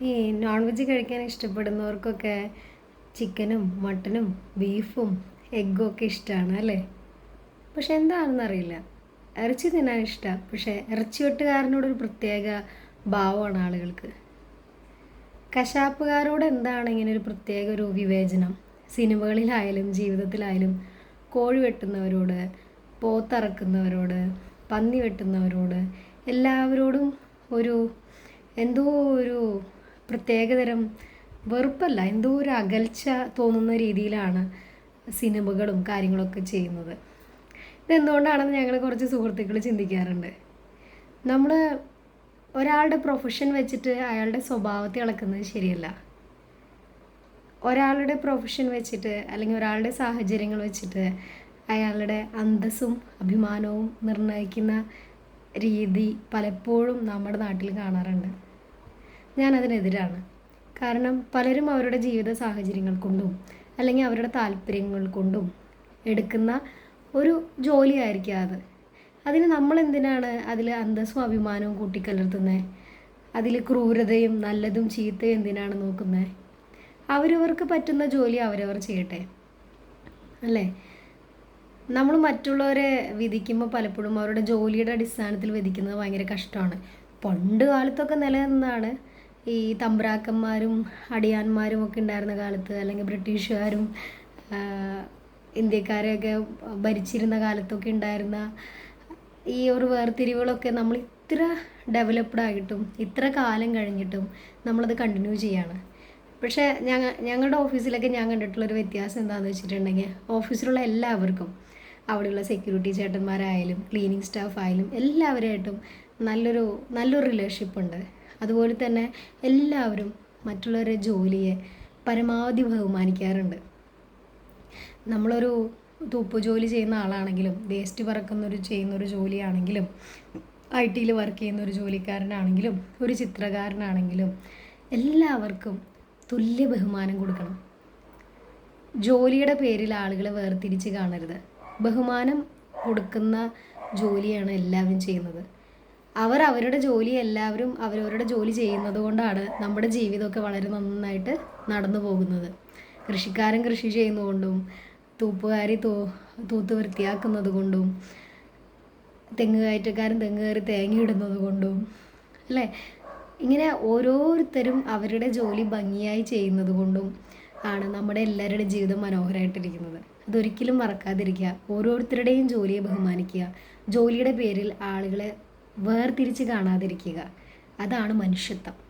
ഈ non veg കഴിക്കാൻ ഇഷ്ടപ്പെടുന്നവർക്കൊക്കെ ചിക്കനും മട്ടനും ബീഫും എഗ്ഗും ഒക്കെ ഇഷ്ടമാണ് അല്ലേ? പക്ഷെ എന്താണെന്നറിയില്ല ഇറച്ചി തിന്നാൻ ഇഷ്ടമാണ് പക്ഷേ ഇറച്ചി വെട്ടുകാരനോടൊരു പ്രത്യേക ഭാവമാണ് ആളുകൾക്ക്. കശാപ്പുകാരോട് എന്താണ് ഇങ്ങനെ ഒരു പ്രത്യേക ഒരു വിവേചനം? സിനിമകളിലായാലും ജീവിതത്തിലായാലും കോഴി വെട്ടുന്നവരോട് പോത്തറക്കുന്നവരോട് പന്നി വെട്ടുന്നവരോട് എല്ലാവരോടും ഒരു എന്തോ ഒരു പ്രത്യേകതരം വെറുപ്പല്ല എന്തോ ഒരു അകൽച്ച തോന്നുന്ന രീതിയിലാണ് സിനിമകളും കാര്യങ്ങളൊക്കെ ചെയ്യുന്നത്. ഇതെന്തുകൊണ്ടാണെന്ന് ഞങ്ങൾ കുറച്ച് സുഹൃത്തുക്കൾ ചിന്തിക്കാറുണ്ട്. നമ്മൾ ഒരാളുടെ പ്രൊഫഷൻ വെച്ചിട്ട് അയാളുടെ സ്വഭാവത്തെ ഇളക്കുന്നത് ശരിയല്ല. ഒരാളുടെ പ്രൊഫഷൻ വെച്ചിട്ട് അല്ലെങ്കിൽ ഒരാളുടെ സാഹചര്യങ്ങൾ വെച്ചിട്ട് അയാളുടെ അന്തസ്സും അഭിമാനവും നിർണയിക്കുന്ന രീതി പലപ്പോഴും നമ്മുടെ നാട്ടിൽ കാണാറുണ്ട്. ഞാനതിനെതിരാണ്. കാരണം പലരും അവരുടെ ജീവിത സാഹചര്യങ്ങൾ കൊണ്ടും അല്ലെങ്കിൽ അവരുടെ താല്പര്യങ്ങൾ കൊണ്ടും എടുക്കുന്ന ഒരു ജോലിയായിരിക്കും അത്. അതിന് നമ്മൾ എന്തിനാണ് അതിൽ അന്തസ്സും അഭിമാനവും കൂട്ടിക്കലർത്തുന്നത് അതിൽ ക്രൂരതയും നല്ലതും ചീത്തയും എന്തിനാണ് നോക്കുന്നത് അവരവർക്ക് പറ്റുന്ന ജോലി അവരവർ ചെയ്യട്ടെ. അല്ലേ? നമ്മൾ മറ്റുള്ളവരെ വിധിക്കുമ്പോൾ പലപ്പോഴും അവരുടെ ജോലിയുടെ അടിസ്ഥാനത്തിൽ വിധിക്കുന്നത് ഭയങ്കര കഷ്ടമാണ്. പണ്ട് കാലത്തൊക്കെ നിലനിന്നാണ് ഈ തമ്പ്രാക്കന്മാരും അടിയാന്മാരും ഒക്കെ ഉണ്ടായിരുന്ന കാലത്ത് അല്ലെങ്കിൽ ബ്രിട്ടീഷുകാരും ഇന്ത്യക്കാരെയൊക്കെ ഭരിച്ചിരുന്ന കാലത്തൊക്കെ ഉണ്ടായിരുന്ന ഈ ഒരു വേർതിരിവുകളൊക്കെ നമ്മൾ ഇത്ര ഡെവലപ്ഡ് ആയിട്ടും ഇത്ര കാലം കഴിഞ്ഞിട്ടും നമ്മളത് കണ്ടിന്യൂ ചെയ്യാണ്. പക്ഷേ ഞങ്ങ ഞങ്ങളുടെ ഓഫീസിലൊക്കെ ഞാൻ കണ്ടിട്ടുള്ളൊരു വ്യത്യാസം എന്താണെന്ന് വെച്ചിട്ടുണ്ടെങ്കിൽ ഓഫീസിലുള്ള എല്ലാവർക്കും അവിടെയുള്ള സെക്യൂരിറ്റി ചേട്ടന്മാരായാലും ക്ലീനിങ് സ്റ്റാഫ് ആയാലും എല്ലാവരുമായിട്ടും നല്ലൊരു നല്ലൊരു റിലേഷൻഷിപ്പ് ഉണ്ട്. അതുപോലെ തന്നെ എല്ലാവരും മറ്റുള്ളവരുടെ ജോലിയെ പരമാവധി ബഹുമാനിക്കാറുണ്ട്. നമ്മളൊരു തൂപ്പ് ജോലി ചെയ്യുന്ന ആളാണെങ്കിലും വേസ്റ്റ് പറക്കുന്നൊരു ചെയ്യുന്നൊരു ജോലിയാണെങ്കിലും ഐ ടിയിൽ വർക്ക് ചെയ്യുന്ന ഒരു ജോലിക്കാരനാണെങ്കിലും ഒരു ചിത്രകാരനാണെങ്കിലും എല്ലാവർക്കും തുല്യ ബഹുമാനം കൊടുക്കണം. ജോലിയുടെ പേരിൽ ആളുകളെ വേർതിരിച്ച് കാണരുത്. ബഹുമാനം കൊടുക്കുന്ന ജോലിയാണ് എല്ലാവരും ചെയ്യുന്നത്. അവർ അവരുടെ ജോലി എല്ലാവരും അവരവരുടെ ജോലി ചെയ്യുന്നത് കൊണ്ടാണ് നമ്മുടെ ജീവിതമൊക്കെ വളരെ നന്നായിട്ട് നടന്നു പോകുന്നത്. കൃഷിക്കാരൻ കൃഷി ചെയ്യുന്നതുകൊണ്ടും തൂപ്പുകാരി തൂ തൂത്ത് വൃത്തിയാക്കുന്നത് കൊണ്ടും തെങ്ങ് കയറ്റക്കാരൻ തെങ്ങ് കയറി തേങ്ങ ഇടുന്നത് കൊണ്ടും അല്ലേ? ഇങ്ങനെ ഓരോരുത്തരും അവരുടെ ജോലി ഭംഗിയായി ചെയ്യുന്നത് കൊണ്ടും ആണ് നമ്മുടെ എല്ലാവരുടെ ജീവിതം മനോഹരമായിട്ടിരിക്കുന്നത്. അതൊരിക്കലും മറക്കാതിരിക്കുക. ഓരോരുത്തരുടെയും ജോലിയെ ബഹുമാനിക്കുക. ജോലിയുടെ പേരിൽ ആളുകളെ വേർതിരിച്ച് കാണാതിരിക്കുക. അതാണ് മനുഷ്യത്വം.